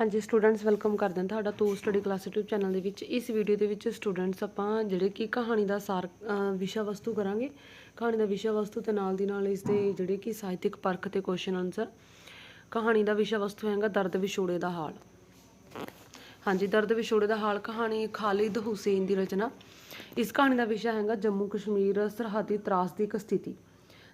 ਹਾਂਜੀ students welcome ਕਰਦੇ ਹਾਂ ਤੁਹਾਡਾ ਤੂ ਸਟੱਡੀ ਕਲਾਸ YouTube ਚੈਨਲ ਦੇ ਵਿੱਚ। ਇਸ ਵੀਡੀਓ ਦੇ ਵਿੱਚ ਸਟੂਡੈਂਟਸ ਆਪਾਂ ਜਿਹੜੇ ਕਿ ਕਹਾਣੀ ਦਾ ਸਾਰ ਵਿਸ਼ਾ ਵਸਤੂ ਕਰਾਂਗੇ। ਕਹਾਣੀ ਦਾ ਵਿਸ਼ਾ ਵਸਤੂ ਤੇ ਨਾਲ ਦੀ ਨਾਲ ਇਸ ਦੇ ਜਿਹੜੇ ਕਿ ਸਾਹਿਤਿਕ ਪਰਖ ਤੇ ਕੁਐਸਚਨ ਆਨਸਰ ਕਹਾਣੀ ਦਾ ਵਿਸ਼ਾ ਵਸਤੂ ਹੈਗਾ ਦਰਦ ਵਿਛੋੜੇ ਦਾ ਹਾਲ। ਹਾਂਜੀ, ਦਰਦ ਵਿਛੋੜੇ ਦਾ ਹਾਲ ਕਹਾਣੀ ਖਾਲਿਦ ਹੁਸੈਨ ਦੀ ਰਚਨਾ। ਇਸ ਕਹਾਣੀ ਦਾ ਵਿਸ਼ਾ ਹੈਗਾ ਜੰਮੂ ਕਸ਼ਮੀਰ ਸਰਹੱਦੀ ਤਰਾਸ ਦੀ ਇੱਕ ਸਥਿਤੀ।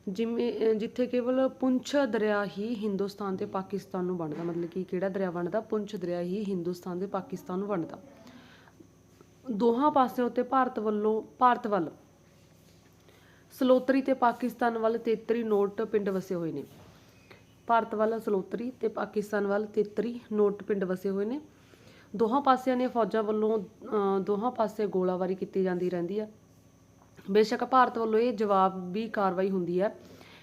ਜਿਵੇਂ ਜਿੱਥੇ ਕੇਵਲ ਪੁੰਛ ਦਰਿਆ ਹੀ ਹਿੰਦੁਸਤਾਨ ਤੇ ਪਾਕਿਸਤਾਨ ਨੂੰ ਵੰਡਦਾ ਮਤਲਬ ਕਿ ਕਿਹੜਾ ਦਰਿਆ ਵੰਡਦਾ? ਪੁੰਛ ਦਰਿਆ ਹੀ ਹਿੰਦੁਸਤਾਨ ਤੇ ਪਾਕਿਸਤਾਨ ਨੂੰ ਵੰਡਦਾ। ਦੋਹਾਂ ਪਾਸਿਆਂ ਉੱਤੇ ਭਾਰਤ ਵੱਲੋਂ ਭਾਰਤ ਵੱਲ ਸਲੋਤਰੀ ਤੇ ਪਾਕਿਸਤਾਨ ਵੱਲ ਤੇਤਰੀ ਨੋਟ ਪਿੰਡ ਵਸੇ ਹੋਏ ਨੇ। ਭਾਰਤ ਵੱਲ ਸਲੋਤਰੀ ਤੇ ਪਾਕਿਸਤਾਨ ਵੱਲ ਤੇਤਰੀ ਨੋਟ ਪਿੰਡ ਵਸੇ ਹੋਏ ਨੇ। ਦੋਹਾਂ ਪਾਸਿਆਂ ਦੀਆਂ ਫੌਜਾਂ ਵੱਲੋਂ ਅਹ, ਦੋਹਾਂ ਪਾਸੇ ਗੋਲਾਬਾਰੀ ਕੀਤੀ ਜਾਂਦੀ ਰਹਿੰਦੀ ਆ। ਬੇਸ਼ੱਕ ਭਾਰਤ ਵੱਲੋਂ ਇਹ ਜਵਾਬੀ ਕਾਰਵਾਈ ਹੁੰਦੀ ਹੈ।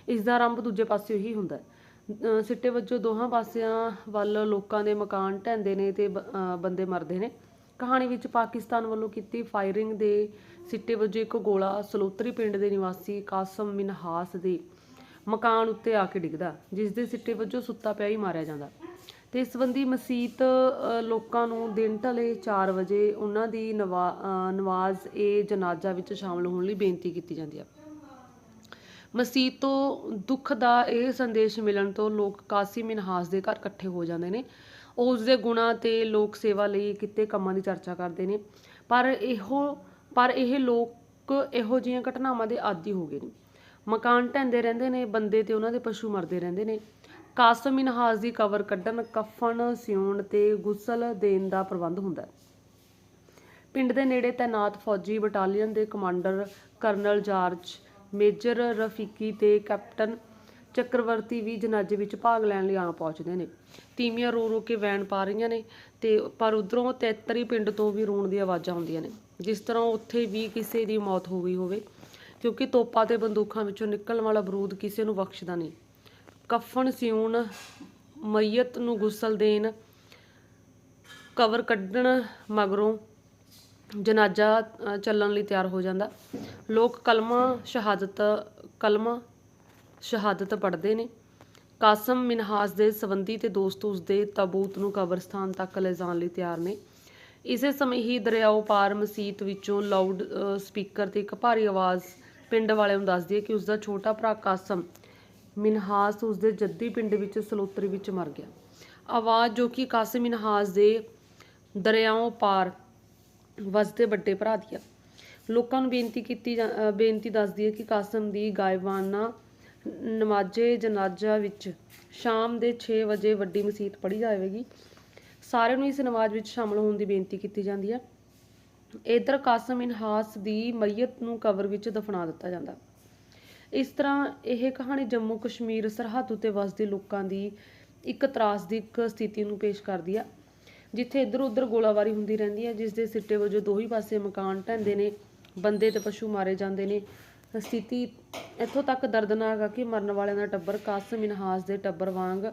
ਇਸ ਦਾ ਆਰੰਭ ਦੂਜੇ ਪਾਸੇ ਹੀ ਹੁੰਦਾ ਹੈ। ਸਿੱਟੇ ਵਜੋਂ ਦੋਹਾਂ ਪਾਸਿਆਂ ਵੱਲ ਲੋਕਾਂ ਦੇ ਮਕਾਨ ਢਹਿੰਦੇ ਨੇ ਤੇ ਬ- ਬੰਦੇ ਮਰਦੇ ਨੇ। ਕਹਾਣੀ ਵਿੱਚ ਪਾਕਿਸਤਾਨ ਵੱਲੋਂ ਕੀਤੀ ਫਾਇਰਿੰਗ ਦੇ ਸਿੱਟੇ ਵਜੋਂ ਇੱਕ ਗੋਲਾ ਸਲੋਤਰੀ ਪਿੰਡ ਦੇ ਨਿਵਾਸੀ ਕਾਸਮ ਮਿਨਹਾਸ ਦੇ ਮਕਾਨ ਉੱਤੇ ਆ ਕੇ ਡਿੱਗਦਾ ਜਿਸ ਦੇ ਸਿੱਟੇ ਵਜੋਂ ਸੁੱਤਾ ਪਿਆ ਹੀ ਮਾਰਿਆ ਜਾਂਦਾ ਤੇ ਇਸ ਸੰਬੰਧੀ ਮਸੀਤ ਲੋਕਾਂ ਨੂੰ ਦਿਨ ਢਲੇ 4 ਵਜੇ ਉਹਨਾਂ ਦੀ ਨਵਾ- ਨਵਾਜ਼ ਏ ਜਨਾਜ਼ਾ ਵਿੱਚ ਸ਼ਾਮਲ ਹੋਣ ਲਈ ਬੇਨਤੀ ਕੀਤੀ ਜਾਂਦੀ ਹੈ ਮਸੀਤ ਤੋਂ ਦੁੱਖ ਦਾ ਇਹ ਸੰਦੇਸ਼ ਮਿਲਣ ਤੋਂ ਲੋਕ ਕਾਸੀ ਮਿਨਹਾਸ ਦੇ ਘਰ ਇਕੱਠੇ ਹੋ ਜਾਂਦੇ ਨੇ। ਉਹ ਉਸ ਦੇ ਗੁਣਾਂ ਤੇ ਲੋਕ ਸੇਵਾ ਲਈ ਕੀਤੇ ਕੰਮਾਂ ਦੀ ਚਰਚਾ ਕਰਦੇ ਨੇ। ਪਰ ਇਹੋ, ਪਰ ਇਹ ਲੋਕ ਇਹੋ ਜਿਹੀਆਂ ਘਟਨਾਵਾਂ ਦੇ ਆਦੀ ਹੋ ਗਏ ਨੇ। ਮਕਾਨ ਢਹਿੰਦੇ ਰਹਿੰਦੇ ਨੇ, ਬੰਦੇ ਤੇ ਉਹਨਾਂ ਦੇ ਪਸ਼ੂ ਮਰਦੇ ਰਹਿੰਦੇ ਨੇ। ਕਾਸਮ ਮਿਨਹਾਸ ਦੀ ਕਬਰ ਕੱਢਣ, ਕਫਨ ਸਿਉਣ ਤੇ ਗੁਸਲ ਦੇਣ ਦਾ ਪ੍ਰਬੰਧ ਹੁੰਦਾ ਹੈ। ਪਿੰਡ ਦੇ ਨੇੜੇ ਤਾਇਨਾਤ ਫੌਜੀ ਬਟਾਲੀਅਨ ਦੇ commander colonel George, major Rafiqi ਤੇ ਕੈਪਟਨ ਚੱਕਰਵਰਤੀ ਵੀ ਜਨਾਜ਼ੇ ਵਿੱਚ ਭਾਗ ਲੈਣ ਲਈ ਆ ਪਹੁੰਚਦੇ ਨੇ। ਤੀਮੀਆਂ ਰੋ ਰੋ ਕੇ ਵੈਣ ਪਾ ਰਹੀਆਂ ਨੇ ਤੇ ਪਰ ਉਧਰੋਂ ਤੇਤਰੀ ਪਿੰਡ ਤੋਂ ਵੀ ਰੋਣ ਦੀਆਂ ਆਵਾਜ਼ਾਂ ਆਉਂਦੀਆਂ ਨੇ। ਜਿਸ ਤਰ੍ਹਾਂ ਉੱਥੇ ਵੀ ਕਿਸੇ ਦੀ ਮੌਤ ਹੋ ਗਈ ਹੋਵੇ, ਕਿਉਂਕਿ ਤੋਪਾਂ ਤੇ ਬੰਦੂਕਾਂ ਵਿੱਚੋਂ ਨਿਕਲਣ ਵਾਲਾ ਬਰੂਦ ਕਿਸੇ ਨੂੰ ਬਖਸ਼ਦਾ ਨਹੀਂ। ਕਫਨ ਸਿਉਣ ਮਈਤ ਨੂੰ ਗੁਸਲ ਦੇਣ, ਕਵਰ ਕੱਢਣ ਮਗਰੋਂ ਜਨਾਜ਼ਾ ਚੱਲਣ ਲਈ ਤਿਆਰ ਹੋ ਜਾਂਦਾ। ਲੋਕ ਕਲਮਾ, ਸ਼ਹਾਦਤ ਕਲਮਾ, ਸ਼ਹਾਦਤ ਪੜ੍ਹਦੇ ਨੇ। ਕਾਸਮ ਮਿਨਹਾਸ ਦੇ ਸਬੰਧੀ ਤੇ ਦੋਸਤ ਉਸ ਦੇ ਤਾਬੂਤ ਨੂੰ ਕਬਰਸਤਾਨ ਤੱਕ ਲੈ ਜਾਣ ਲਈ ਤਿਆਰ ਨੇ। ਇਸੇ ਸਮੇਂ ਹੀ ਦਰਿਆਓ ਪਾਰ ਮਸੀਤ ਵਿੱਚੋਂ ਲਾਊਡ ਸਪੀਕਰ ਤੇ ਇੱਕ ਭਾਰੀ ਆਵਾਜ਼ ਪਿੰਡ ਵਾਲਿਆਂ ਨੂੰ ਦੱਸਦੀ ਹੈ ਕਿ ਉਸ ਦਾ ਛੋਟਾ ਭਰਾ ਕਾਸਮ ਮਿਨਹਾਸ ਉਸਦੇ ਜੱਦੀ ਪਿੰਡ ਵਿੱਚ, ਸਲੋਤਰੀ ਵਿੱਚ ਮਰ ਗਿਆ। ਆਵਾਜ਼ ਜੋ ਕਿ ਕਾਸਿਮ ਮਿਨਹਾਸ ਦੇ ਦਰਿਆਓ ਪਾਰ ਵਸਦੇ ਵੱਡੇ ਭਰਾ ਦੀ ਆ। ਲੋਕਾਂ ਨੂੰ ਬੇਨਤੀ ਕੀਤੀ ਜਾ- ਬੇਨਤੀ ਦੱਸਦੀ ਹੈ ਕਿ ਕਾਸਮ ਦੀ ਗਾਇਬਾਨਾ ਨਮਾਜ਼ੇ ਜਨਾਜ਼ਾ ਵਿੱਚ ਸ਼ਾਮ ਦੇ 6 ਵਜੇ ਵੱਡੀ ਮਸੀਤ ਪੜ੍ਹੀ ਜਾਵੇਗੀ। ਸਾਰਿਆਂ ਨੂੰ ਇਸ ਨਮਾਜ਼ ਵਿੱਚ ਸ਼ਾਮਲ ਹੋਣ ਦੀ ਬੇਨਤੀ ਕੀਤੀ ਜਾਂਦੀ ਹੈ। ਇਧਰ ਕਾਸਮ ਇਨਹਾਸ ਦੀ ਮਈਤ ਨੂੰ ਕਬਰ ਵਿੱਚ ਦਫਨਾ ਦਿੱਤਾ ਜਾਂਦਾ। ਇਸ ਤਰ੍ਹਾਂ ਇਹ ਕਹਾਣੀ ਜੰਮੂ ਕਸ਼ਮੀਰ ਸਰਹੱਦ ਉੱਤੇ ਵਸਦੇ ਲੋਕਾਂ ਦੀ ਇੱਕ ਤਰਾਸਦਿਕ ਸਥਿਤੀ ਨੂੰ ਪੇਸ਼ ਕਰਦੀ ਆ, ਜਿੱਥੇ ਇੱਧਰ ਉੱਧਰ ਗੋਲਾਬਾਰੀ ਹੁੰਦੀ ਰਹਿੰਦੀ ਹੈ ਜਿਸ ਦੇ ਸਿੱਟੇ ਵਜੋਂ ਦੋਹੀ ਪਾਸੇ ਮਕਾਨ ਢਹਿੰਦੇ ਨੇ, ਬੰਦੇ ਤੇ ਪਸ਼ੂ ਮਾਰੇ ਜਾਂਦੇ ਨੇ। ਸਥਿਤੀ ਇੱਥੋਂ ਤੱਕ ਦਰਦਨਾਕ ਆ ਕਿ ਮਰਨ ਵਾਲਿਆਂ ਦਾ ਟੱਬਰ ਕਾਸਮ ਮਿਨਹਾਸ ਦੇ ਟੱਬਰ ਵਾਂਗ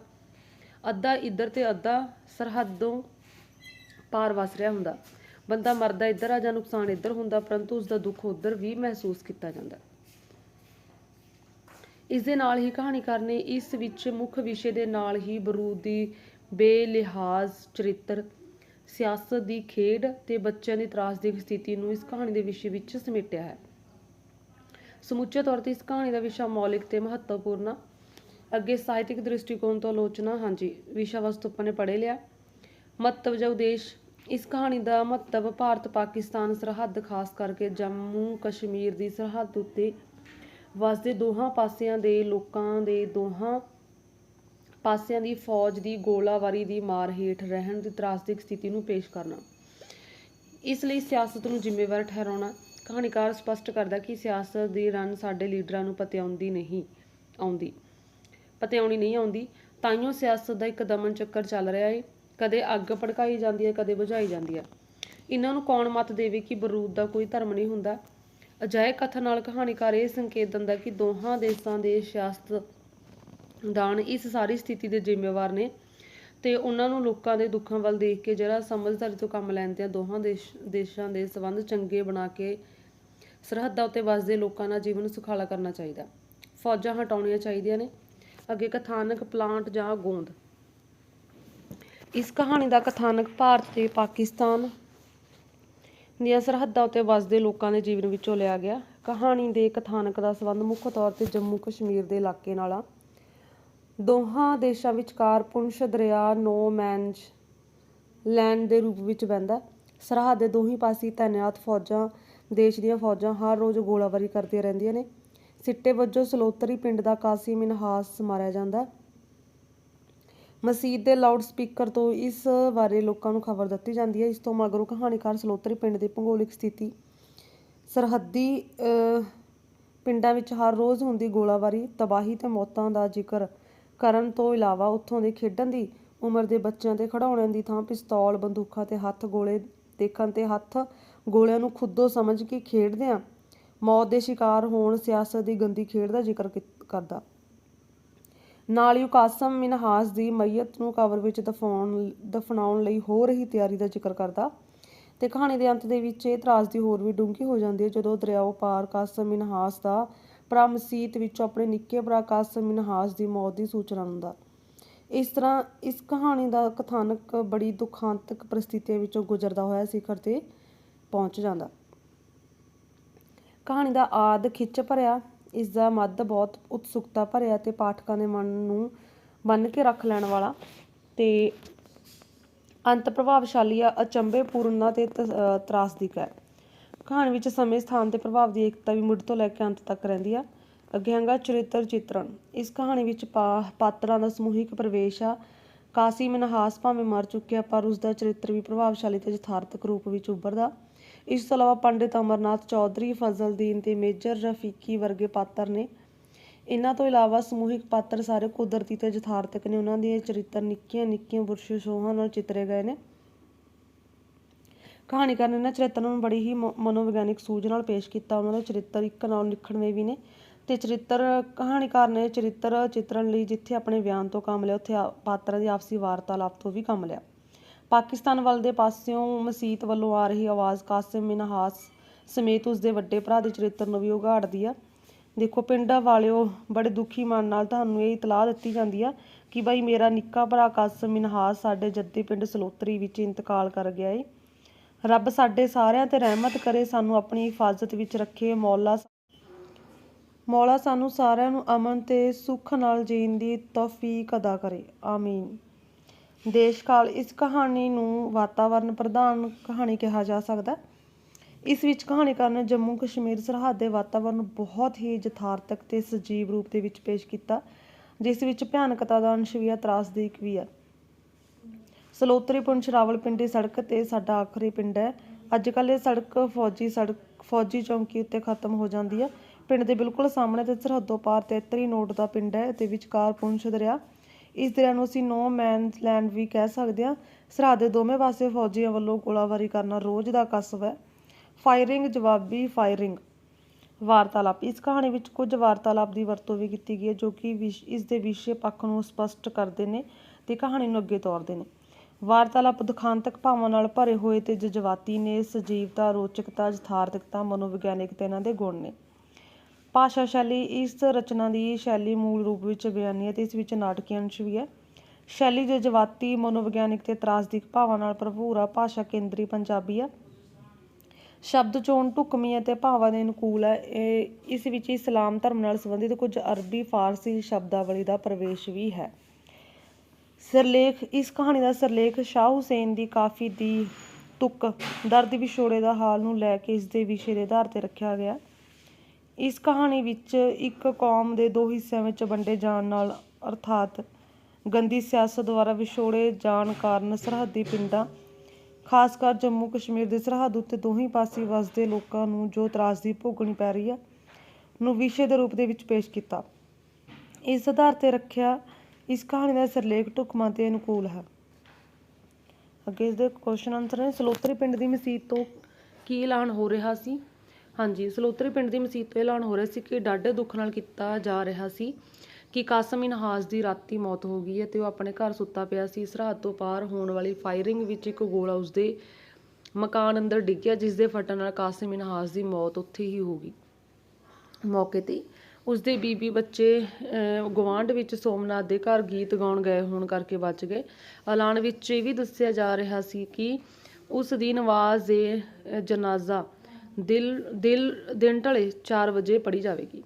ਅੱਧਾ ਇੱਧਰ ਤੇ ਅੱਧਾ ਸਰਹੱਦੋਂ ਪਾਰ ਵਸ ਰਿਹਾ ਹੁੰਦਾ। ਬੰਦਾ ਮਰਦਾ ਇੱਧਰ ਆ ਜਾਂ ਨੁਕਸਾਨ ਇੱਧਰ ਹੁੰਦਾ, ਪਰੰਤੂ ਉਸ ਦਾ ਦੁੱਖ ਉੱਧਰ ਵੀ ਮਹਿਸੂਸ ਕੀਤਾ ਜਾਂਦਾ। ਇਸ ਦੇ ਨਾਲ ਹੀ ਕਹਾਣੀਕਾਰ ਨੇ ਇਸ ਵਿੱਚ ਮੁੱਖ ਵਿਸ਼ੇ ਦੇ ਨਾਲ ਹੀ ਬਰੂਦ ਦੀ ਬੇਲਿਹਾਜ਼ ਚਰਿੱਤਰ, ਸਿਆਸਤ ਦੀ ਖੇਡ ਤੇ ਬੱਚਿਆਂ ਦੀ ਤਰਾਸਦਿਕ ਸਥਿਤੀ ਨੂੰ ਇਸ ਕਹਾਣੀ ਦੇ ਵਿਸ਼ੇ ਵਿੱਚ ਸਮੇਟਿਆ ਹੈ। ਸਮੁੱਚੇ ਤੌਰ ਤੇ ਇਸ ਕਹਾਣੀ ਦਾ ਵਿਸ਼ਾ ਮੌਲਿਕ ਤੇ ਮਹੱਤਵਪੂਰਨ ਅੱਗੇ ਸਾਹਿਤਿਕ ਦ੍ਰਿਸ਼ਟੀਕੋਣ ਤੋਂ ਆਲੋਚਨਾ, ਹਾਂਜੀ, ਵਿਸ਼ਾ ਵਸਤੂ ਆਪਾਂ ਨੇ ਪੜ੍ਹੇ ਲਿਆ। ਮਹੱਤਵ ਜਾਂ ਉਦੇਸ਼, ਇਸ ਕਹਾਣੀ ਦਾ ਮਹੱਤਵ ਭਾਰਤ ਪਾਕਿਸਤਾਨ ਸਰਹੱਦ, ਖਾਸ ਕਰਕੇ ਜੰਮੂ ਕਸ਼ਮੀਰ ਦੀ ਸਰਹੱਦ ਉੱਤੇ ਵਸਦੇ ਦੋਹਾਂ ਪਾਸਿਆਂ ਦੇ ਲੋਕਾਂ ਦੇ ਦੋਹਾਂ ਪਾਸਿਆਂ ਦੀ ਫੌਜ ਦੀ ਗੋਲਾਬਾਰੀ ਦੀ ਮਾਰ ਹੇਠ ਰਹਿਣ ਦੀ ਤਰਾਸਦਿਕ ਸਥਿਤੀ ਨੂੰ ਪੇਸ਼ ਕਰਨਾ। ਇਸ ਲਈ ਸਿਆਸਤ ਨੂੰ ਜ਼ਿੰਮੇਵਾਰ ਠਹਿਰਾਉਣਾ ਕਹਾਣੀਕਾਰ ਸਪਸ਼ਟ ਕਰਦਾ ਕਿ ਸਿਆਸਤ ਦੀ ਰਨ ਸਾਡੇ ਲੀਡਰਾਂ ਨੂੰ ਪਤਿਆਉਂਦੀ ਨਹੀਂ ਆਉਂਦੀ। ਪਤਿਆਉਣੀ ਨਹੀਂ ਆਉਂਦੀ ਤਾਈਓ ਸਿਆਸਤ ਦਾ ਇੱਕ ਦਮਨ ਚੱਕਰ ਚੱਲ ਰਿਹਾ ਏ। ਕਦੇ ਅੱਗ ਭੜਕਾਈ ਜਾਂਦੀ ਹੈ, ਕਦੇ ਬੁਝਾਈ ਜਾਂਦੀ ਹੈ। ਇਹਨਾਂ ਨੂੰ ਕੌਣ ਮਤ ਦੇਵੇ ਕਿ ਬਰੂਦ ਦਾ ਕੋਈ ਧਰਮ ਨਹੀਂ ਹੁੰਦਾ? ਅਜਾਇ ਕਥਾ ਨਾਲ ਕਹਾਣੀਕਾਰ ਇਹ ਸੰਕੇਤ ਦਿੰਦਾ ਕਿ ਦੋਹਾਂ ਦੇਸ਼ਾਂ ਦੇ ਸਿਆਸਤਦਾਨ ਇਸ ਸਾਰੀ ਸਥਿਤੀ ਦੇ ਜ਼ਿੰਮੇਵਾਰ ਨੇ ਤੇ ਉਹਨਾਂ ਨੂੰ ਲੋਕਾਂ ਦੇ ਦੁੱਖਾਂ ਵੱਲ ਦੇਖ ਕੇ ਜਿਹੜਾ ਸਮਝਦਾਰੀ ਤੋਂ ਕੰਮ ਲੈਂਦੇ ਆ, ਦੋਹਾਂ ਦੇਸ਼ਾਂ ਦੇ ਸਬੰਧ ਚੰਗੇ ਬਣਾ ਕੇ ਸਰਹੱਦਾਂ ਉੱਤੇ ਵਸਦੇ ਲੋਕਾਂ ਦਾ ਜੀਵਨ ਸੁਖਾਲਾ ਕਰਨਾ ਚਾਹੀਦਾ ਫੌਜਾਂ ਹਟਾਉਣੀਆਂ ਚਾਹੀਦੀਆਂ ਨੇ। ਅੱਗੇ ਕਥਾਨਕ ਪਲਾਂਟ ਜਾਂ ਗੋਂਦ। ਇਸ ਕਹਾਣੀ ਦਾ ਕਥਾਨਕ ਭਾਰਤ ਤੇ ਪਾਕਿਸਤਾਨ ਦੀਆਂ ਸਰਹੱਦਾਂ ਉੱਤੇ ਵੱਸਦੇ ਲੋਕਾਂ ਦੇ ਜੀਵਨ ਵਿੱਚੋਂ ਲਿਆ ਗਿਆ। ਕਹਾਣੀ ਦੇ ਕਥਾਨਕ ਦਾ ਸੰਬੰਧ ਮੁੱਖ ਤੌਰ ਤੇ ਜੰਮੂ ਕਸ਼ਮੀਰ ਦੇ ਇਲਾਕੇ ਨਾਲ ਆ। ਦੋਹਾਂ ਦੇਸ਼ਾਂ ਵਿਚਕਾਰ ਪੁੰਛ ਦਰਿਆ ਨੋ ਮੈਨਜ ਲੈਂਡ ਦੇ ਰੂਪ ਵਿੱਚ ਵਹਿੰਦਾ ਸਰਹੱਦ ਦੇ ਦੋਹੀਂ ਪਾਸੇ ਤੈਨਾਤ ਫੌਜਾਂ, ਦੇਸ਼ ਦੀਆਂ ਫੌਜਾਂ ਹਰ ਰੋਜ਼ ਗੋਲਾਬਾਰੀ ਕਰਦੀਆਂ ਰਹਿੰਦੀਆਂ ਨੇ। ਸਿੱਟੇ ਵਜੋਂ ਸਲੋਤਰੀ ਪਿੰਡ ਦਾ ਕਾਸੀ ਮਿਨਹਾਸ ਮਾਰਿਆ ਜਾਂਦਾ ਮਸਜਿਦ ਦੇ ਲਾਊਡ ਸਪੀਕਰ ਤੋਂ ਇਸ ਬਾਰੇ ਲੋਕਾਂ ਨੂੰ ਖਬਰ ਦਿੱਤੀ ਜਾਂਦੀ ਹੈ। ਇਸ ਤੋਂ ਮਗਰੋਂ ਕਹਾਣੀਕਾਰ ਸਲੋਤਰੀ ਪਿੰਡ ਦੀ ਭੂਗੋਲਿਕ ਸਥਿਤੀ ਸਰਹੱਦੀ ਪਿੰਡਾਂ ਵਿੱਚ ਹਰ ਰੋਜ਼ ਹੁੰਦੀ ਗੋਲਾਬਾਰੀ, ਤਬਾਹੀ ਤੇ ਮੌਤਾਂ ਦਾ ਜ਼ਿਕਰ ਕਰਨ ਤੋਂ ਇਲਾਵਾ ਉੱਥੋਂ ਦੇ ਖੇਡਣ ਦੀ ਉਮਰ ਦੇ ਬੱਚਿਆਂ ਤੇ ਖਿਡੌਣਿਆਂ ਦੀ ਥਾਂ ਪਿਸਤੌਲ, ਬੰਦੂਕਾਂ ਤੇ ਹੱਥ ਗੋਲੇ ਦੇਖਣ ਤੇ ਹੱਥ ਗੋਲਿਆਂ ਨੂੰ ਖੁੱਦੋ ਸਮਝ ਕੇ ਖੇਡਦਿਆਂ ਮੌਤ ਦੇ ਸ਼ਿਕਾਰ ਹੋਣ ਸਿਆਸਤ ਦੀ ਗੰਦੀ ਖੇਡ ਦਾ ਜ਼ਿਕਰ ਕਰਦਾ। ਨਾਲ ਹੀ ਉਹ ਕਾਸਮ ਮਿਨਹਾਸ ਦੀ ਮਈਅਤ ਨੂੰ ਕਬਰ ਵਿੱਚ ਦਫਨਾਉਣ ਦਫਨਾਉਣ ਲਈ ਹੋ ਰਹੀ ਤਿਆਰੀ ਦਾ ਜ਼ਿਕਰ ਕਰਦਾ। ਤੇ ਕਹਾਣੀ ਦੇ ਅੰਤ ਦੇ ਵਿੱਚ ਇਹ ਤਰਾਸਦੀ ਹੋਰ ਵੀ ਡੂੰਘੀ ਹੋ ਜਾਂਦੀ ਹੈ, ਜਦੋਂ ਦਰਿਆਓ ਪਾਰ ਕਾਸਮ ਮਿਨਹਾਸ ਦਾ ਭਰਾ ਮਸੀਤ ਵਿੱਚੋਂ ਆਪਣੇ ਨਿੱਕੇ ਭਰਾ ਕਾਸਮ ਮਿਨਹਾਸ ਦੀ ਮੌਤ ਦੀ ਸੂਚਨਾ ਦਿੰਦਾ। ਇਸ ਤਰ੍ਹਾਂ ਇਸ ਕਹਾਣੀ ਦਾ ਕਥਾਨਕ, ਬੜੀ ਦੁਖਾਂਤਕ ਪਰਿਸਥਿਤੀਆਂ ਵਿੱਚੋਂ ਗੁਜ਼ਰਦਾ ਹੋਇਆ ਸਿਖਰ ਤੇ ਪਹੁੰਚ ਜਾਂਦਾ। ਕਹਾਣੀ ਦਾ ਆਦ ਖਿੱਚ ਭਰਿਆ। ਇਸ ਦਾ ਮੱਧ ਬਹੁਤ ਉਤਸੁਕਤਾ ਭਰਿਆ ਤੇ ਪਾਠਕਾਂ ਦੇ ਮਨ ਨੂੰ ਬੰਨ ਕੇ ਰੱਖ ਲੈਣ ਵਾਲਾ ਤੇ ਅੰਤ ਪ੍ਰਭਾਵਸ਼ਾਲੀ ਅਚੰਭੇਪੂਰਨ ਤੇ ਤ- ਹੈ। ਕਹਾਣੀ ਵਿੱਚ ਸਮੇਂ, ਸਥਾਨ ਤੇ ਪ੍ਰਭਾਵ ਦੀ ਏਕਤਾ ਵੀ ਮੁੱਢ ਤੋਂ ਲੈ ਕੇ ਅੰਤ ਤੱਕ ਰਹਿੰਦੀ ਆ। ਅੱਗੇ ਹੈਗਾ ਚਰਿੱਤਰ ਚਿੱਤਰਣ। ਇਸ ਕਹਾਣੀ ਵਿੱਚ ਪਾ- ਪਾਤਰਾਂ ਦਾ ਸਮੂਹਿਕ ਪ੍ਰਵੇਸ਼ ਆ। ਕਾਸੀ ਮਨਹਾਸ ਭਾਵੇਂ ਮਰ ਚੁੱਕਿਆ, ਪਰ ਉਸ ਦਾ ਚਰਿੱਤਰ ਵੀ ਪ੍ਰਭਾਵਸ਼ਾਲੀ ਤੇ ਯਥਾਰਥਕ ਰੂਪ ਵਿੱਚ ਉੱਭਰਦਾ। ਇਸ ਤੋਂ ਇਲਾਵਾ ਪੰਡਿਤ ਅਮਰਨਾਥ ਚੌਧਰੀ, ਫਜ਼ਲਦੀਨ ਤੇ ਮੇਜਰ ਰਫੀਕੀ ਵਰਗੇ ਪਾਤਰ ਨੇ। ਇਹਨਾਂ ਤੋਂ ਇਲਾਵਾ ਸਮੂਹਿਕ ਪਾਤਰ ਸਾਰੇ ਕੁਦਰਤੀ ਤੇ ਯਥਾਰਥਕ ਨੇ। ਉਹਨਾਂ ਦੇ ਚਰਿੱਤਰ ਨਿੱਕੀਆਂ ਨਿੱਕੀਆਂ ਬੁਰਸ਼ ਸ਼ੋਹਾਂ ਨਾਲ ਚਿੱਤਰੇ ਗਏ ਨੇ। ਕਹਾਣੀਕਾਰ ਨੇ ਇਹਨਾਂ ਚਰਿੱਤਰਾਂ ਨੂੰ ਬੜੀ ਹੀ ਮ- ਮਨੋਵਿਗਿਆਨਿਕ ਸੂਝ ਨਾਲ ਪੇਸ਼ ਕੀਤਾ। ਉਹਨਾਂ ਦੇ ਚਰਿੱਤਰ ਇੱਕ ਨਾਲ ਲਿਖਣਵੇਂ ਵੀ ਨੇ। ਤੇ ਚਰਿੱਤਰ, ਕਹਾਣੀਕਾਰ ਨੇ ਚਰਿੱਤਰ ਚਿੱਤਰਨ ਲਈ ਜਿੱਥੇ ਆਪਣੇ ਬਿਆਨ ਤੋਂ ਕੰਮ ਲਿਆ, ਉੱਥੇ ਪਾਤਰਾਂ ਦੀ ਆਪਸੀ ਵਾਰਤਾਲਾਪ ਤੋਂ ਵੀ ਕੰਮ ਲਿਆ। ਪਾਕਿਸਤਾਨ ਵੱਲ ਦੇ ਪਾਸਿਓਂ ਮਸੀਤ ਵੱਲੋਂ ਆ ਰਹੀ ਆਵਾਜ਼ ਕਾਸਿਮ ਮਿਨਹਾਸ ਸਮੇਤ ਉਸ ਦੇ ਵੱਡੇ ਭਰਾ ਦੇ ਚਰਿੱਤਰ ਨੂੰ ਵੀ ਉਘਾੜਦੀ ਆ। ਦੇਖੋ, ਪਿੰਡਾਂ ਵਾਲਿਓ ਬੜੇ ਦੁਖੀ ਮਨ ਨਾਲ ਤੁਹਾਨੂੰ ਇਹ ਇਤਲਾਹ ਦਿੱਤੀ ਜਾਂਦੀ ਆ ਕਿ ਬਾਈ ਮੇਰਾ ਨਿੱਕਾ ਭਰਾ ਕਾਸਿਮ ਮਿਨਹਾਸ ਸਾਡੇ ਜੱਦੀ ਪਿੰਡ ਸਲੋਤਰੀ ਵਿੱਚ ਇੰਤਕਾਲ ਕਰ ਗਿਆ ਏ। ਰੱਬ ਸਾਡੇ ਸਾਰਿਆਂ ਤੇ ਰਹਿਮਤ ਕਰੇ, ਸਾਨੂੰ ਆਪਣੀ ਹਿਫਾਜ਼ਤ ਵਿੱਚ ਰੱਖੇ ਮੌਲਾ ਮੌਲਾ ਸਾਨੂੰ ਸਾਰਿਆਂ ਨੂੰ ਅਮਨ ਤੇ ਸੁੱਖ ਨਾਲ ਜੀਣ ਦੀ ਤੌਫੀਕ ਅਦਾ ਕਰੇ। ਆਮੀਨ। ਦੇਸ਼ ਕਾਲ ਇਸ ਕਹਾਣੀ ਨੂੰ ਵਾਤਾਵਰਣ ਪ੍ਰਧਾਨ ਕਹਾਣੀ ਕਿਹਾ ਜਾ ਸਕਦਾ ਹੈ। ਇਸ ਵਿੱਚ ਕਹਾਣੀਕਾਰ ਨੇ ਜੰਮੂ ਕਸ਼ਮੀਰ ਸਰਹੱਦ ਦੇ ਵਾਤਾਵਰਣ ਨੂੰ ਬਹੁਤ ਹੀ ਯਥਾਰਥਕ ਤੇ ਸਜੀਵ ਰੂਪ ਦੇ ਵਿੱਚ ਪੇਸ਼ ਕੀਤਾ, ਜਿਸ ਵਿੱਚ ਭਿਆਨਕਤਾ ਦਾ ਅੰਸ਼ ਵੀ ਹੈ ਤਰਾਸਦੀਕ ਵੀ ਹੈ। ਸਲੋਤਰੀ ਪੁੰਛ ਰਾਵਲਪਿੰਡੀ ਸੜਕ ਤੇ ਸਾਡਾ ਆਖਰੀ ਪਿੰਡ ਹੈ। ਅੱਜ ਕੱਲ੍ਹ ਇਹ ਸੜਕ ਫੌਜੀ ਸੜਕ, ਫੌਜੀ ਚੌਂਕੀ ਉੱਤੇ ਖਤਮ ਹੋ ਜਾਂਦੀ ਹੈ। ਪਿੰਡ ਦੇ ਬਿਲਕੁਲ ਸਾਹਮਣੇ ਤੇ ਸਰਹੱਦੋਂ ਪਾਰ ਤੇਤਰੀ ਨੋਟ ਦਾ ਪਿੰਡ ਹੈ, ਤੇ ਵਿਚਕਾਰ ਪੁੰਛ ਦਰਿਆ ਇਸ ਦਰਿਆ ਨੂੰ ਅਸੀਂ ਨੋ ਮੈਨਸ ਲੈਂਡ ਵੀ ਕਹਿ ਸਕਦੇ ਹਾਂ। ਸਰਹੱਦ ਦੇ ਦੋਵੇਂ ਪਾਸੇ ਫੌਜੀਆਂ ਵੱਲੋਂ ਗੋਲਾਬਾਰੀ ਕਰਨਾ ਰੋਜ਼ ਦਾ ਕਸਬ ਹੈ। ਫਾਇਰਿੰਗ ਜਵਾਬੀ ਫਾਇਰਿੰਗ ਵਾਰਤਾਲਾਪ। ਇਸ ਕਹਾਣੀ ਵਿੱਚ ਕੁਝ ਵਾਰਤਾਲਾਪ ਦੀ ਵਰਤੋਂ ਵੀ ਕੀਤੀ ਗਈ ਹੈ, ਜੋ ਕਿ ਵਿਸ਼- ਇਸ ਦੇ ਵਿਸ਼ੇ ਪੱਖ ਨੂੰ ਸਪਸ਼ਟ ਕਰਦੇ ਨੇ ਤੇ ਕਹਾਣੀ ਨੂੰ ਅੱਗੇ ਤੋਰਦੇ ਨੇ। ਵਾਰਤਾਲਾਪ ਦੁਖਾਂਤਕ ਭਾਵਾਂ ਨਾਲ ਭਰੇ ਹੋਏ ਤੇ ਜਜ਼ਬਾਤੀ ਨੇ ਸਜੀਵਤਾ, ਰੋਚਕਤਾ, ਯਥਾਰਥਕਤਾ ਮਨੋਵਿਗਿਆਨਿਕ ਤੇ ਇਹਨਾਂ ਦੇ ਗੁਣ ਨੇ। ਭਾਸ਼ਾ ਸ਼ੈਲੀ ਇਸ ਰਚਨਾ ਦੀ ਸ਼ੈਲੀ ਮੂਲ ਰੂਪ ਵਿੱਚ ਬਿਆਨੀ ਹੈ ਤੇ ਇਸ ਵਿੱਚ ਨਾਟਕੀ ਅੰਸ਼ ਵੀ ਹੈ। ਸ਼ੈਲੀ ਜਜ਼ਬਾਤੀ, ਮਨੋਵਿਗਿਆਨਿਕ ਤੇ ਤਰਾਸਦਿਕ ਭਾਵਾਂ ਨਾਲ ਭਰਪੂਰ ਆ, ਭਾਸ਼ਾ ਕੇਂਦਰੀ ਪੰਜਾਬੀ ਆ। ਸ਼ਬਦ ਚੋਣ ਢੁਕਵੀਂ ਅਤੇ ਭਾਵਾਂ ਦੇ ਅਨੁਕੂਲ ਹੈ ਇਹ ਇਸ ਵਿੱਚ ਇਸਲਾਮ ਧਰਮ ਨਾਲ ਸੰਬੰਧਿਤ ਕੁਝ ਅਰਬੀ, ਫਾਰਸੀ ਸ਼ਬਦਾਵਲੀ ਦਾ ਪ੍ਰਵੇਸ਼ ਵੀ ਹੈ। ਸਿਰਲੇਖ, ਇਸ ਕਹਾਣੀ ਦਾ ਸਿਰਲੇਖ ਸ਼ਾਹ ਹੁਸੈਨ ਦੀ ਕਾਫੀ ਦੀ ਤੁਕ, ਦਰਦ ਵਿਛੋੜੇ ਦਾ ਹਾਲ ਨੂੰ ਲੈ ਕੇ ਇਸ ਦੇ ਵਿਸ਼ੇ ਦੇ ਆਧਾਰ ਤੇ ਰੱਖਿਆ ਗਿਆ। ਇਸ ਕਹਾਣੀ ਵਿੱਚ ਇੱਕ ਕੌਮ ਦੇ ਦੋ ਹਿੱਸਿਆਂ ਵਿੱਚ ਵੰਡੇ ਜਾਣ ਨਾਲ, ਅਰਥਾਤ ਗੰਦੀ ਸਿਆਸਤ ਦੁਆਰਾ ਵਿਛੋੜੇ ਜਾਣ ਕਾਰਨ ਸਰਹੱਦੀ ਪਿੰਡਾਂ, ਖਾਸ ਕਰ ਜੰਮੂ ਕਸ਼ਮੀਰ ਦੇ ਸਰਹੱਦ ਉੱਤੇ ਦੋਹੀਂ ਪਾਸੇ ਵਸਦੇ ਲੋਕਾਂ ਨੂੰ ਜੋ ਤਰਾਸਦੀ ਭੋਗਣੀ ਪੈ ਰਹੀ ਹੈ ਨੂੰ ਵਿਸ਼ੇ ਦੇ ਰੂਪ ਦੇ ਵਿੱਚ ਪੇਸ਼ ਕੀਤਾ। ਇਸ ਆਧਾਰ ਤੇ ਰੱਖਿਆ ਇਸ ਕਹਾਣੀ ਦਾ ਸਿਰਲੇਖ ਢੁਕਵਾਂ ਤੇ ਅਨੁਕੂਲ ਹੈ। ਅੱਗੇ ਇਸ ਦੇ ਕੁਐਸਚਨ ਆਨਸਰ ਨੇ, ਸਲੋਤਰੀ ਪਿੰਡ ਦੀ ਮਸੀਤ ਤੋਂ ਕੀ ਐਲਾਨ ਹੋ ਰਿਹਾ ਸੀ? ਹਾਂਜੀ, ਸਲੋਤਰੀ ਪਿੰਡ ਦੀ ਮਸੀਤ ਤੋਂ ਐਲਾਨ ਹੋ ਰਿਹਾ ਸੀ ਕਿ ਡਾਢੇ ਦੁੱਖ ਨਾਲ ਕੀਤਾ ਜਾ ਰਿਹਾ ਸੀ ਕਿ ਕਾਸਮ ਇਨਹਾਸ ਦੀ ਰਾਤੀ ਮੌਤ ਹੋ ਗਈ ਹੈ ਤੇ ਉਹ ਆਪਣੇ ਘਰ ਸੁੱਤਾ ਪਿਆ ਸੀ। ਸਰਹੱਦ ਤੋਂ ਪਾਰ ਹੋਣ ਵਾਲੀ ਫਾਇਰਿੰਗ ਵਿੱਚ ਇੱਕ ਗੋਲਾ ਉਸਦੇ ਮਕਾਨ ਅੰਦਰ ਡਿੱਗਿਆ ਜਿਸ ਦੇ ਫਟਣ ਨਾਲ ਕਾਸਮ ਇਨਹਾਸ ਦੀ ਮੌਤ ਉੱਥੇ ਹੀ ਹੋ ਗਈ। ਮੌਕੇ ਤੇ ਉਸਦੇ ਬੀਬੀ ਬੱਚੇ ਗਵਾਂਢ ਵਿੱਚ ਸੋਮਨਾਥ ਦੇ ਘਰ ਗੀਤ ਗਾਉਣ ਗਏ ਹੋਣ ਕਰਕੇ ਬਚ ਗਏ। ਐਲਾਨ ਵਿੱਚ ਇਹ ਵੀ ਦੱਸਿਆ ਜਾ ਰਿਹਾ ਸੀ ਕਿ ਉਸ ਦੀ ਨਵਾਜ਼ ਦੇ ਜਨਾਜ਼ਾ ਦਿਲ ਦਿਲ, ਦਿਨ ਢਲੇ 4 ਵਜੇ ਪੜੀ ਜਾਵੇਗੀ।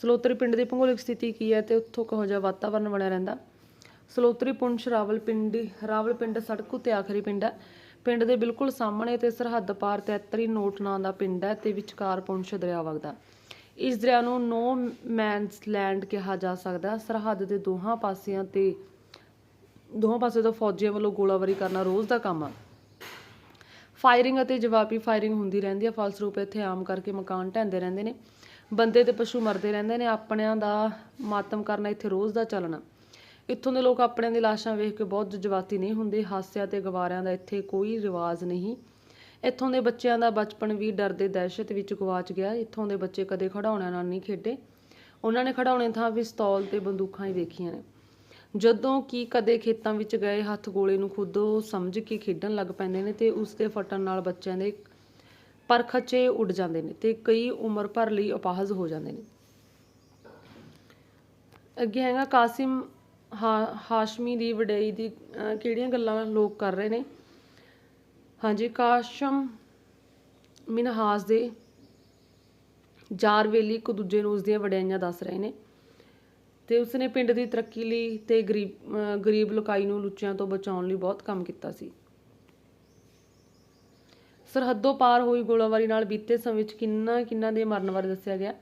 ਸਲੋਤਰੀ ਪਿੰਡ ਦੀ ਭੂਗੋਲਿਕ ਸਥਿਤੀ ਕੀ ਹੈ ਤੇ ਉੱਥੋਂ ਕਿਹੋ ਜਿਹਾ ਵਾਤਾਵਰਣ ਬਣਿਆ ਰਹਿੰਦਾ? ਸਲੋਤਰੀ ਪੁੰਛ ਰਾਵਲ ਪਿੰਡੀ, ਰਾਵਲ ਪਿੰਡ ਸੜਕ ਉੱਤੇ ਆਖਰੀ ਪਿੰਡ ਹੈ। ਪਿੰਡ ਦੇ ਬਿਲਕੁਲ ਸਾਹਮਣੇ ਤੇ ਸਰਹੱਦ ਪਾਰ ਤੈਤਰੀ ਨੋਟ ਨਾਂ ਦਾ ਪਿੰਡ ਹੈ ਤੇ ਵਿਚਕਾਰ ਪੁੰਛ ਦਰਿਆ ਵਗਦਾ ਇਸ ਦਰਿਆ ਨੂੰ ਨੋ ਮੈਨਸ ਲੈਂਡ ਕਿਹਾ ਜਾ ਸਕਦਾ ਸਰਹੱਦ ਦੇ ਦੋਹਾਂ ਪਾਸਿਆਂ ਤੇ, ਦੋਹਾਂ ਪਾਸੇ ਤੋਂ ਫੌਜੀਆਂ ਵੱਲੋਂ ਗੋਲਾਬਾਰੀ ਕਰਨਾ ਰੋਜ਼ ਦਾ ਕੰਮ ਆ। ਫਾਇਰਿੰਗ ਅਤੇ ਜਵਾਬੀ ਫਾਇਰਿੰਗ ਹੁੰਦੀ ਰਹਿੰਦੀ ਹੈ ਫਲਸਰੂਪ ਇੱਥੇ ਆਮ ਕਰਕੇ ਮਕਾਨ ਢਹਿੰਦੇ ਰਹਿੰਦੇ ਨੇ। ਬੰਦੇ ਤੇ ਪਸ਼ੂ ਮਰਦੇ ਰਹਿੰਦੇ ਨੇ, ਆਪਣਿਆਂ ਦਾ ਮਾਤਮ ਕਰਨਾ ਇੱਥੇ ਰੋਜ਼ ਦਾ ਚੱਲਣਾ। ਇੱਥੋਂ ਦੇ ਲੋਕ ਆਪਣਿਆਂ ਦੀ ਲਾਸ਼ਾਂ ਵੇਖ ਕੇ ਬਹੁਤ ਜਜ਼ਬਾਤੀ ਨਹੀਂ ਹੁੰਦੇ, ਹਾਸਿਆਂ ਤੇ ਗਵਾਰਿਆਂ ਦਾ ਇੱਥੇ ਕੋਈ ਰਿਵਾਜ ਨਹੀਂ। ਇੱਥੋਂ ਦੇ ਬੱਚਿਆਂ ਦਾ ਬਚਪਨ ਵੀ ਡਰ ਦੇ ਦਹਿਸ਼ਤ ਵਿੱਚ ਗਵਾਚ ਗਿਆ, ਇੱਥੋਂ ਦੇ ਬੱਚੇ ਕਦੇ ਖਿਡੌਣਿਆਂ ਨਾਲ ਨਹੀਂ ਖੇਡੇ। ਉਹਨਾਂ ਨੇ ਖਿਡੌਣੇ ਥਾਂ ਪਿਸਤੌਲ ਤੇ ਬੰਦੂਕਾਂ ਹੀ ਵੇਖੀਆਂ ਨੇ। ਜਦੋਂ ਕਿ ਕਦੇ ਖੇਤਾਂ ਵਿੱਚ ਗਏ ਹੱਥ ਗੋਲੇ ਨੂੰ ਖੁਦ ਉਹ ਸਮਝ ਕੇ ਖੇਡਣ ਲੱਗ ਪੈਂਦੇ ਨੇ ਤੇ ਉਸ ਦੇ ਫਟਣ ਨਾਲ ਬੱਚਿਆਂ ਦੇ ਪਰਖਚੇ ਉੱਡ ਜਾਂਦੇ ਨੇ ਤੇ ਕਈ ਉਮਰ ਭਰ ਲਈ ਅਪਾਹਜ ਹੋ ਜਾਂਦੇ ਨੇ। ਅੱਗੇ ਹੈਗਾ ਕਾਸਿਮ ਹਾਂ ਹਾਸ਼ਮੀ ਦੀ ਵਡਿਆਈ ਦੀ ਅਹ, ਕਿਹੜੀਆਂ ਗੱਲਾਂ ਲੋਕ ਕਰ ਰਹੇ ਨੇ? ਹਾਂਜੀ ਕਾਸ਼ਮ ਮਿਨਹਾਸ ਦੇ ਜਾਰਵੇਲੀ ਇੱਕ ਦੂਜੇ ਨੂੰ ਉਸਦੀਆਂ ਵਡਿਆਈਆਂ ਦੱਸ ਰਹੇ ਨੇ। ਤੇ ਉਸਨੇ ਪਿੰਡ ਦੀ ਤਰੱਕੀ ਲਈ ਤੇ ਗਰੀਬ ਅਹ, ਗਰੀਬ ਲੋਕਾਈ ਨੂੰ ਲੁੱਚਿਆਂ ਤੋਂ ਬਚਾਉਣ ਲਈ ਬਹੁਤ ਕੰਮ ਕੀਤਾ ਸੀ। ਸਰਹੱਦੋਂ ਪਾਰ ਹੋਈ ਗੋਲਾਬਾਰੀ ਨਾਲ ਬੀਤੇ ਸਮੇਂ ਵਿੱਚ ਕਿੰਨਾ ਕਿੰਨਾ ਦੇ ਮਰਨ ਬਾਰੇ ਦੱਸਿਆ ਗਿਆ।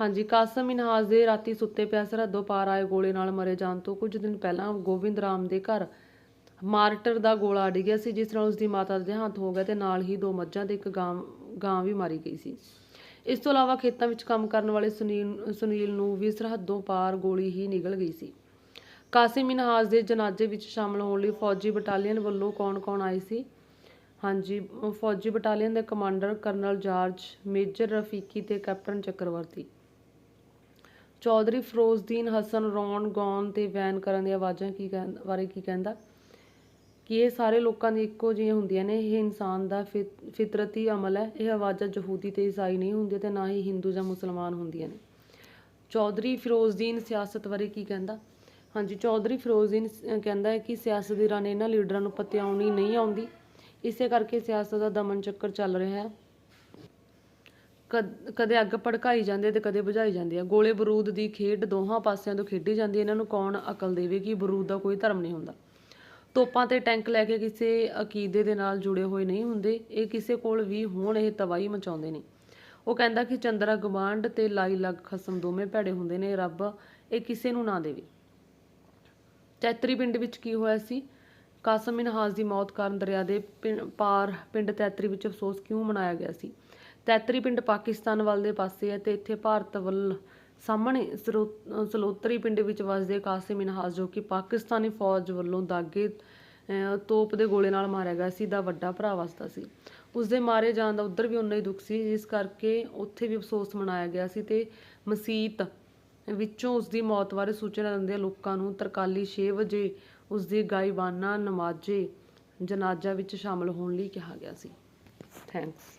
ਹਾਂਜੀ ਕਾਸਮ ਮਿਨਹਾਜ਼ ਦੇ ਰਾਤੀ ਸੁੱਤੇ ਪਿਆ ਸਰਹੱਦੋਂ ਪਾਰ ਆਏ ਗੋਲੇ ਨਾਲ ਮਰੇ ਜਾਣ ਤੋਂ ਕੁਝ ਦਿਨ ਪਹਿਲਾਂ ਗੋਬਿੰਦ ਰਾਮ ਦੇ ਘਰ ਮਾਰਟਰ ਦਾ ਗੋਲਾ ਅੜ ਗਿਆ ਸੀ ਜਿਸ ਨਾਲ ਉਸ ਦੀ ਮਾਤਾ ਦਾ ਦੇਹਾਂਤ ਹੋ ਗਿਆ ਤੇ ਨਾਲ ਹੀ ਦੋ ਮੱਝਾਂ ਤੇ ਇੱਕ ਗਾਂ ਗਾਂ ਵੀ ਮਾਰੀ ਗਈ ਸੀ। ਇਸ ਤੋਂ ਇਲਾਵਾ ਖੇਤਾਂ ਵਿੱਚ ਕੰਮ ਕਰਨ ਵਾਲੇ ਸੁਨੀਲ ਸੁਨੀਲ ਨੂੰ ਵੀ ਸਰਹੱਦੋਂ ਪਾਰ ਗੋਲੀ ਹੀ ਨਿਕਲ ਗਈ ਸੀ। ਕਾਸਿਮ ਮਿਨਹਾਜ਼ ਦੇ ਜਨਾਜ਼ੇ ਵਿੱਚ ਸ਼ਾਮਲ ਹੋਣ ਲਈ ਫੌਜੀ ਬਟਾਲੀਅਨ ਵੱਲੋਂ ਕੌਣ-ਕੌਣ ਆਏ ਸੀ? ਹਾਂਜੀ, ਫੌਜੀ ਬਟਾਲੀਅਨ ਦੇ commander colonel George, major Rafiqi ਤੇ ਕੈਪਟਨ ਚੱਕਰਵਰਤੀ। ਚੌਧਰੀ ਫਿਰੋਜ਼ਦੀਨ ਹਸਨ, ਰੌਣ, ਗੌਨ ਤੇ ਵੈਨ ਕਰਨ ਦੀਆਂ ਆਵਾਜ਼ਾਂ ਕੀ ਕਹਿੰ- ਬਾਰੇ ਕੀ ਕਹਿੰਦਾ? ਕਿ ਇਹ ਸਾਰੇ ਲੋਕਾਂ ਦੀ ਇੱਕੋ ਜਿਹੀਆਂ ਹੁੰਦੀਆਂ ਨੇ, ਇਹ ਇਨਸਾਨ ਦਾ ਫਿਤ- ਫਿਤਰਤੀ ਅਮਲ ਹੈ, ਇਹ ਆਵਾਜ਼ਾਂ ਯਹੂਦੀ ਤੇ ਈਸਾਈ ਨਹੀਂ ਹੁੰਦੀਆਂ ਤੇ ਨਾ ਹੀ ਹਿੰਦੂ ਜਾਂ ਮੁਸਲਮਾਨ ਹੁੰਦੀਆਂ ਨੇ। ਚੌਧਰੀ ਫਿਰੋਜ਼ਦੀਨ ਸਿਆਸਤ ਬਾਰੇ ਕੀ ਕਹਿੰਦਾ? ਹਾਂਜੀ, ਚੌਧਰੀ ਫਿਰੋਜ਼ਦੀਨ ਕਹਿੰਦਾ ਹੈ ਕਿ ਸਿਆਸਤ ਦੀ ਇਹਨਾਂ ਲੀਡਰਾਂ ਨੂੰ ਪਤਿਆਉਣੀ ਨਹੀਂ ਆਉਂਦੀ। ਇਸੇ ਕਰਕੇ ਸਿਆਸਤ ਦਾ ਦਮਨ ਚੱਕਰ ਚੱਲ ਰਿਹਾ ਹੈ। ਕਦੇ ਅੱਗ ਭੜਕਾਈ ਜਾਂਦੀ ਹੈ ਤੇ ਕਦੇ ਬੁਝਾਈ ਜਾਂਦੀ ਹੈ। ਗੋਲੇ ਬਰੂਦ ਦੀ ਖੇਡ ਦੋਹਾਂ ਪਾਸਿਆਂ ਤੋਂ ਖੇਡੀ ਜਾਂਦੀ ਹੈ। ਇਹਨਾਂ ਨੂੰ ਕੌਣ ਅਕਲ ਦੇਵੇ ਕਿ ਬਰੂਦ ਦਾ ਕੋਈ ਧਰਮ ਨਹੀਂ ਹੁੰਦਾ। ਤੋਪਾਂ ਤੇ ਟੈਂਕ ਲੈ ਕੇ ਕਿਸੇ ਅਕੀਦੇ ਦੇ ਨਾਲ ਜੁੜੇ ਹੋਏ ਨਹੀਂ ਹੁੰਦੇ, ਇਹ ਕਿਸੇ ਕੋਲ ਵੀ ਹੋਣ, ਇਹ ਤਬਾਹੀ ਮਚਾਉਂਦੇ ਨੇ ਉਹ ਕਹਿੰਦਾ ਕਿ ਚੰਦਰਾ ਗਵਾਂਡ ਤੇ ਲਾਈ ਲੱਗ ਖਸਮ ਦੋਵੇਂ ਭੈੜੇ ਹੁੰਦੇ ਨੇ, ਰੱਬ ਇਹ ਕਿਸੇ ਨੂੰ ਨਾ ਦੇਵੇ। ਤੈਤਰੀ ਪਿੰਡ ਵਿੱਚ ਕੀ ਹੋਇਆ ਸੀ? ਕਾਸਮ ਮਿਨਹਾਜ਼ ਦੀ ਮੌਤ ਕਾਰਨ ਦਰਿਆ ਦੇ ਪਿੰ- ਪਾਰ ਪਿੰਡ ਤੈਤਰੀ ਵਿੱਚ ਅਫਸੋਸ ਕਿਉਂ ਮਨਾਇਆ ਗਿਆ ਸੀ? ਤੈਤਰੀ ਪਿੰਡ ਪਾਕਿਸਤਾਨ ਵੱਲ ਦੇ ਪਾਸੇ ਹੈ ਤੇ ਇੱਥੇ ਭਾਰਤ ਵੱਲ ਸਾਹਮਣੇ ਸਰੋ- ਸਲੋਤਰੀ ਪਿੰਡ ਵਿੱਚ ਵਸਦੇ ਕਾਸਿਮ ਇਨਹਾਸ ਜੋ ਕਿ ਪਾਕਿਸਤਾਨੀ ਫੌਜ ਵੱਲੋਂ ਦਾਗੇ ਤੋਪ ਦੇ ਗੋਲੇ ਨਾਲ ਮਾਰਿਆ ਗਿਆ ਸੀ, ਦਾ ਵੱਡਾ ਭਰਾ ਵਸਦਾ ਸੀ। ਉਸ ਦੇ ਮਾਰੇ ਜਾਣ ਦਾ ਉਧਰ ਵੀ ਉਨਾ ਹੀ ਦੁੱਖ ਸੀ ਜਿਸ ਕਰਕੇ ਉੱਥੇ ਵੀ ਅਫਸੋਸ ਮਨਾਇਆ ਗਿਆ ਸੀ ਤੇ ਮਸੀਤ ਵਿੱਚੋਂ ਉਸ ਦੀ ਮੌਤ ਬਾਰੇ ਸੂਚਨਾ ਦਿੰਦੇ ਲੋਕਾਂ ਨੂੰ ਤਰਕਾਲੀ 6 ਵਜੇ ਉਸ ਦੀ ਗਾਇਬਾਨਾ ਨਮਾਜ਼ੇ ਜਨਾਜ਼ਾ ਵਿੱਚ ਸ਼ਾਮਲ ਹੋਣ ਲਈ ਕਿਹਾ ਗਿਆ ਸੀ। ਥੈਂਕਸ